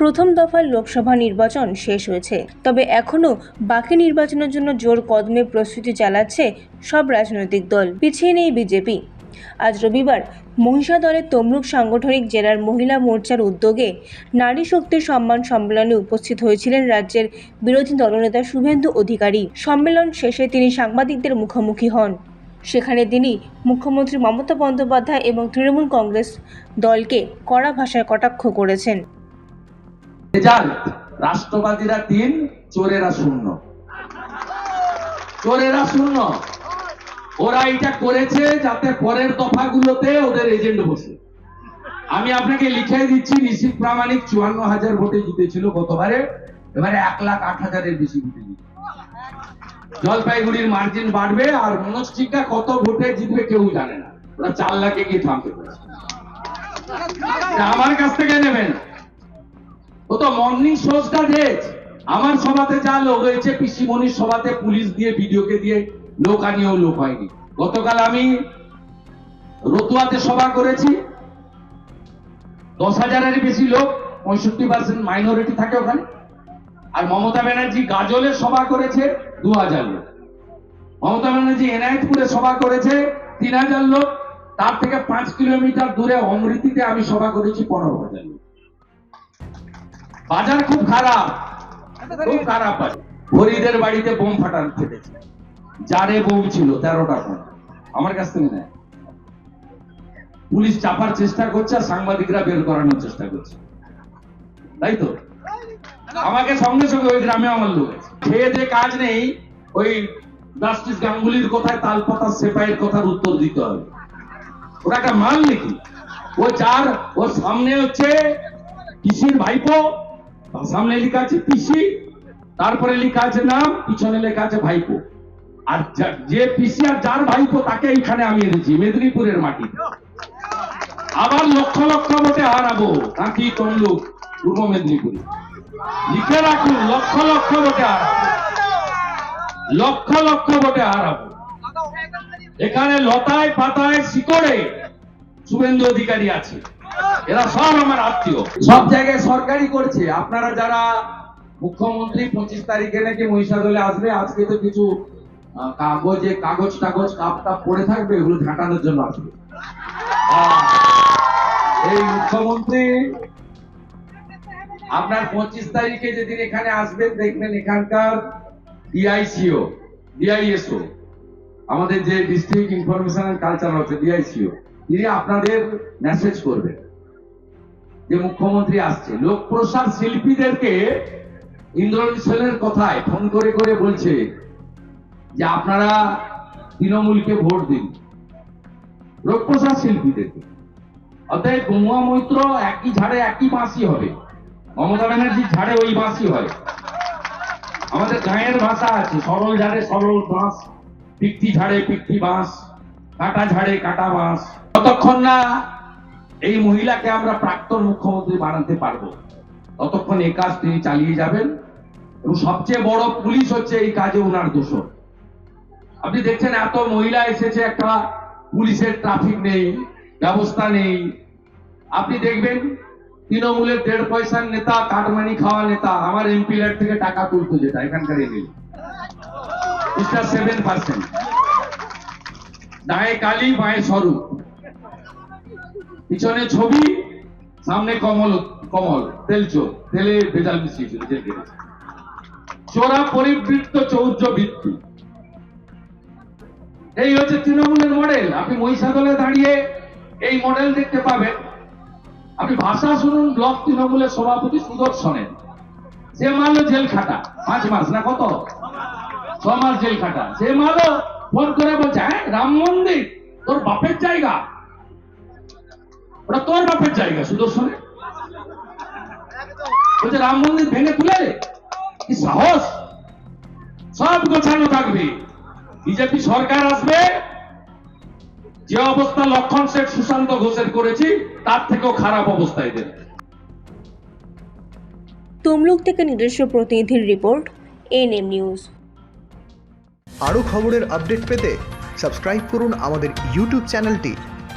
প্রথম দফার লোকসভা নির্বাচন শেষ হয়েছে। তবে এখনও বাকি নির্বাচনের জন্য জোর কদমে প্রস্তুতি চালাচ্ছে সব রাজনৈতিক দল। পিছিয়ে নেই বিজেপি। আজ রবিবার মহিষাদলের তমলুক সাংগঠনিক জেলার মহিলা মোর্চার উদ্যোগে নারী শক্তির সম্মান সম্মেলনে উপস্থিত হয়েছিলেন রাজ্যের বিরোধী দলনেতা শুভেন্দু অধিকারী। সম্মেলন শেষে তিনি সাংবাদিকদের মুখোমুখি হন। সেখানে তিনি মুখ্যমন্ত্রী মমতা বন্দ্যোপাধ্যায় এবং তৃণমূল কংগ্রেস দলকে কড়া ভাষায় কটাক্ষ করেছেন। রেজাল্ট রাষ্ট্রবাদীরা তিন, চোরেরা শূন্য। চোরেরা শূন্য। ওরা এটা করেছে যাতে পরের দফাগুলোতে ওদের এজেন্ট বসে। আমি আপনাকে লিখে দিচ্ছি, নিশ্চিত প্রামাণিক চুয়ান্ন হাজার ভোটে জিতেছিল গতবারে। এবারে এক লাখ আট হাজারের বেশি ভোটে জিতে জলপাইগুড়ির মার্জিন বাড়বে আর মনস্টিকা কত ভোটে জিতবে কেউ জানে না। ওরা চার লাখে গিয়ে থামতে এটা আমার কাছ থেকে নেবেন। ও তো মর্নিং শোজটা ডেট আমার সভাতে যা লোক হয়েছে পিসিমণির সভাতে পুলিশ দিয়ে, ভিডিওকে দিয়ে লোক আনিয়েও লোক হয়নি। গতকাল আমি রতুয়াতে সভা করেছি। দশ হাজারের বেশি লোক, পঁয়ষট্টি পার্সেন্ট মাইনরিটি থাকে ওখানে। আর মমতা ব্যানার্জি গাজলে সভা করেছে, দু হাজার লোক। মমতা ব্যানার্জি এনায়েতপুরে সভা করেছে, তিন হাজার লোক। তার থেকে পাঁচ কিলোমিটার দূরে অমৃতিতে আমি সভা করেছি, পনেরো হাজার লোক। বাজার খুব খারাপ। খুব খারাপ বাজার। ফরিদের বাড়িতে বোম ফাটান ফেটেছে। যারে বোম ছিল তেরোটা বোম। আমার কাছ থেকে নেয়। পুলিশ চাপার চেষ্টা করছে আর সাংবাদিকরা বের করানোর চেষ্টা করছে। তাই তো? আমাকে সঙ্গে সঙ্গে ওই গ্রামে আমার লোক আছে। খেয়ে যে কাজ নেই ওই জাস্টিস গাঙ্গুলির কথায় তালপাতা সেপাইয়ের কথার উত্তর দিতে হবে। ওরা একটা মাল নাকি? ও চার ওর সামনে হচ্ছে পিসির ভাইপো? সামনে লেখা আছে পিসি, তারপরে লেখা আছে নাম পিছনে লেখা আছে ভাইপো। আর যে পিসি আর যার ভাইপো, তাকে এইখানে আমি এনেছি, মেদিনীপুরের মাটি। আবার লক্ষ লক্ষ ভোটে হারাবো কাঁথি তমলুক পূর্ব মেদিনীপুরে? লিখে রাখুন, লক্ষ লক্ষ ভোটে হারাবো। লক্ষ লক্ষ ভোটে হারাবো। এখানে লতায় পাতায় শিকড়ে শুভেন্দু অধিকারী আছে। এরা সব আমার আত্মীয়। সব জায়গায় সরকারি করছে। আপনারা যারা মুখ্যমন্ত্রী, পঁচিশ তারিখে নাকি মহিষাদলে আসবে, আজকে তো কিছু কাগজে কাগজ টাগজ কাপ, টাপ পড়ে থাকবে, এগুলো ঝাঁটানোর জন্য আসবে। এই মুখ্যমন্ত্রী, আপনার পঁচিশ তারিখে যেদিন এখানে আসবেন, দেখবেন এখানকার ডিআইসিও ডিআইএসও আমাদের যে ডিস্ট্রিক্ট ইনফরমেশন কালচার হচ্ছে ডিআইসিও তিনি আপনাদের মেসেজ করবেন। যে মুখ্যমন্ত্রী আসছে লোক প্রসার শিল্পীদেরকে ইন্দ্রনীল সেনের কথায় ফোন করে করে বলছে যে আপনারা তৃণমূলকে ভোট দিন লোক প্রসার শিল্পীদেরকে। অতএব গঙ্গা মৈত্র একই ঝাড়ে একই বাঁশি হবে। মমতা ব্যানার্জির ঝাড়ে ওই বাঁশি হয়। আমাদের গাঁয়ের ভাষা আছে, সরল ঝাড়ে সরল বাঁশ, পিকটি ঝাড়ে পিকটি বাঁশ, কাটা ঝাড়ে কাটা বাঁশ। ততক্ষণ না এই মহিলাকে আমরা প্রাক্তন মুখ্যমন্ত্রী বানাতে পারব। ততক্ষণ এই কাজ তিনি চালিয়ে যাবেন এবং সবচেয়ে বড় পুলিশ হচ্ছে এই কাজে ওনার দোষ আপনি দেখছেন এত মহিলা এসেছে, একটা পুলিশের ট্রাফিক নেই, ব্যবস্থা নেই। আপনি দেখবেন, তৃণমূলের দেড় পয়সার নেতা, কাটমানি খাওয়া নেতা, আমার এমপি ল্যাড থেকে টাকা তুলতো যেটা, এখানকার এমএলএ সেভেন পার্সেন্ট দায়ে কালি বাঁয়ে স্বরূপ। পিছনে ছবি, সামনে কমল কমল, তেল চোর, তেলে ভেজাল মিশিয়েছিল চোরা পরিবৃত্ত চৌর্য বৃত্তি এই হচ্ছে তৃণমূলের মডেল। আপনি মহিষাদলে দাঁড়িয়ে এই মডেল দেখতে পাবেন। আপনি ভাষা শুনুন ব্লক তৃণমূলের সভাপতি সুদর্শনের সে মারলো জেল খাটা, পাঁচ মাস না কত? ছ মাস জেল খাটা। সে মারলো, ফোন করে বলছে হ্যাঁ রাম মন্দির, তোর বাপের জায়গা। ওটা তোর বাপের জায়গা সুদর্শনে বলছে রাম মন্দির ভেঙে তুলে কি সাহস? সব গোছানো থাকবে। বিজেপি সরকার আসবে। যে অবস্থা লক্ষণ শেখ সুশান্ত ঘোষের করেছি তার থেকেও খারাপ অবস্থায় দেবে তমলুক থেকে নিজস্ব প্রতিনিধির রিপোর্ট এনএম নিউজ। আরও খবরের আপডেট পেতে সাবস্ক্রাইব করুন আমাদের ইউটিউব চ্যানেলটি।